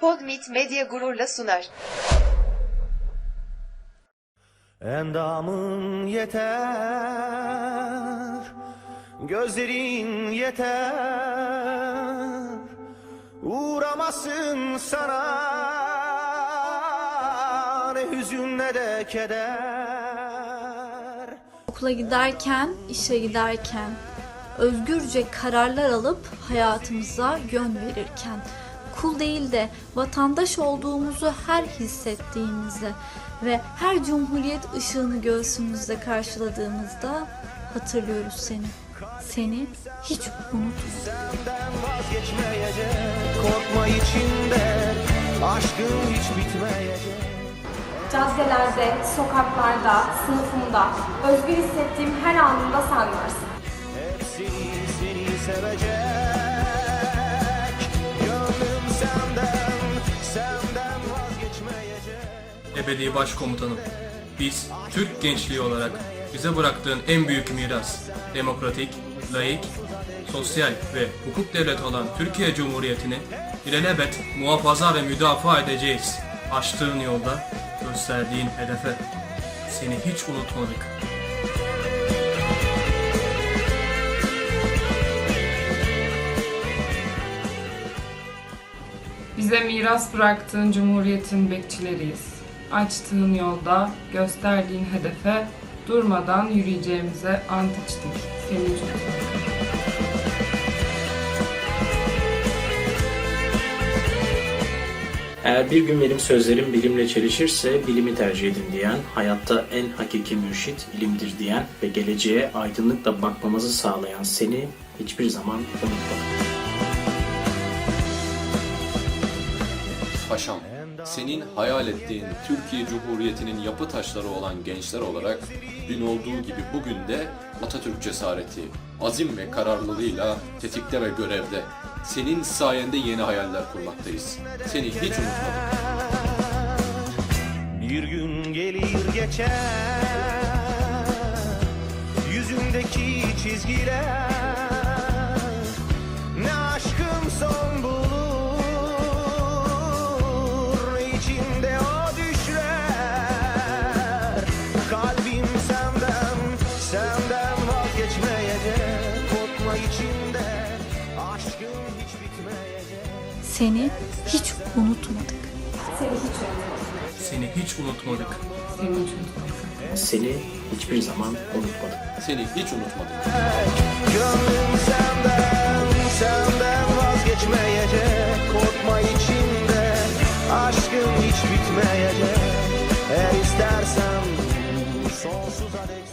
Podmeet Medya gururla sunar. Endamın yeter, gözlerin yeter, uğramasın sana ne hüzün ne de keder. Okula giderken, işe giderken, özgürce kararlar alıp hayatımıza yön verirken, kul değil de vatandaş olduğumuzu her hissettiğimizde ve her cumhuriyet ışığını göğsümüzde karşıladığımızda hatırlıyoruz seni. Seni hiç unutma. Korkma içinde, aşkın hiç bitmeyecek. Caddelerde, sokaklarda, sınıfımda, özgür hissettiğim her anımda sen varsın. Hep seni, seni sevecek, Ebedi Başkomutanım, biz Türk gençliği olarak bize bıraktığın en büyük miras, demokratik, laik, sosyal ve hukuk devleti olan Türkiye Cumhuriyeti'ni ilelebet muhafaza ve müdafaa edeceğiz. Açtığın yolda, gösterdiğin hedefe. Seni hiç unutmadık. Bize miras bıraktığın cumhuriyetin bekçileriyiz. Açtığın yolda, gösterdiğin hedefe durmadan yürüyeceğimize ant içtik. Senin için. Eğer bir gün benim sözlerim bilimle çelişirse bilimi tercih edin diyen, hayatta en hakiki mürşit ilimdir diyen ve geleceğe aydınlıkla bakmamızı sağlayan seni hiçbir zaman unutmadım. Paşam, senin hayal ettiğin Türkiye Cumhuriyeti'nin yapı taşları olan gençler olarak dün olduğu gibi bugün de Atatürk cesareti, azim ve kararlılığıyla tetikte ve görevde. Senin sayende yeni hayaller kurmaktayız. Seni hiç unutmadık. Bir gün gelir geçer Seni hiç unutmadık. Seni hiç unutmadık. Seni hiç unutmadık. Seni hiçbir zaman unutmadık. Seni hiç unutmadık. Gönlüm senden, senden vazgeçmeyecek. Korkma içimde, aşkım hiç bitmeyecek. Eğer istersen sonsuza dek